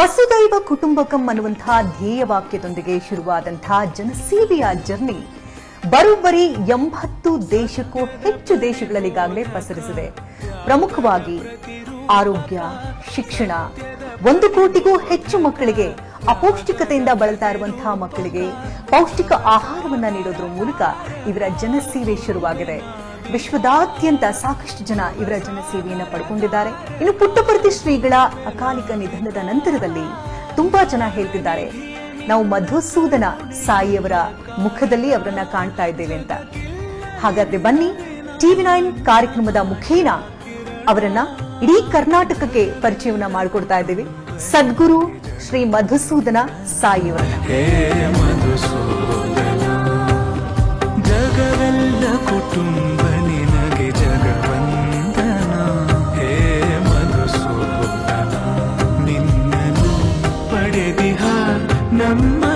ವಸುದೈವ ಕುಟುಂಬಕಂ ಅನ್ನುವಂತಹ ಧ್ಯೇಯ ವಾಕ್ಯದೊಂದಿಗೆ ಶುರುವಾದಂತಹ ಜನಸೇವೆಯ ಜರ್ನಿ ಬರೋಬ್ಬರಿ ಎಂಬತ್ತು ದೇಶಕ್ಕೂ ಹೆಚ್ಚು ದೇಶಗಳಲ್ಲಿ ಈಗಾಗಲೇ ಪಸರಿಸಿದೆ. ಪ್ರಮುಖವಾಗಿ ಆರೋಗ್ಯ, ಶಿಕ್ಷಣ, ಒಂದು ಕೋಟಿಗೂ ಹೆಚ್ಚು ಮಕ್ಕಳಿಗೆ ಅಪೌಷ್ಟಿಕತೆಯಿಂದ ಬಳಲ್ತಾ ಇರುವಂತಹ ಮಕ್ಕಳಿಗೆ ಪೌಷ್ಟಿಕ ಆಹಾರವನ್ನ ನೀಡೋದ್ರ ಮೂಲಕ ಇವರ ಜನಸೇವೆ ಶುರುವಾಗಿದೆ. ವಿಶ್ವದಾದ್ಯಂತ ಸಾಕಷ್ಟು ಜನ ಇವರ ಜನಸೇವೆಯನ್ನು ಪಡ್ಕೊಂಡಿದ್ದಾರೆ. ಇನ್ನು ಪುಟ್ಟಪರ್ತಿ ಶ್ರೀಗಳ ಅಕಾಲಿಕ ನಿಧನದ ನಂತರದಲ್ಲಿ ತುಂಬಾ ಜನ ಹೇಳ್ತಿದ್ದಾರೆ. ನಾವು ಮಧುಸೂದನ ಸಾಯಿಯವರ ಮುಖದಲ್ಲಿ ಅವರನ್ನ ಕಾಣ್ತಾ ಇದ್ದೇವೆ ಅಂತ. ಹಾಗಾದ್ರೆ ಬನ್ನಿ, ಟಿವಿ ನೈನ್ ಕಾರ್ಯಕ್ರಮದ ಮುಖೇನ ಅವರನ್ನ ಇಡೀ ಕರ್ನಾಟಕಕ್ಕೆ ಪರಿಚಯವನ್ನ ಮಾಡಿಕೊಡ್ತಾ ಇದ್ದೇವೆ. ಸದ್ಗುರು ಶ್ರೀ ಮಧುಸೂದನ ಸಾಯಿಯವರ ಜಗವೆಲ್ಲ ಕುಟುಂಬ my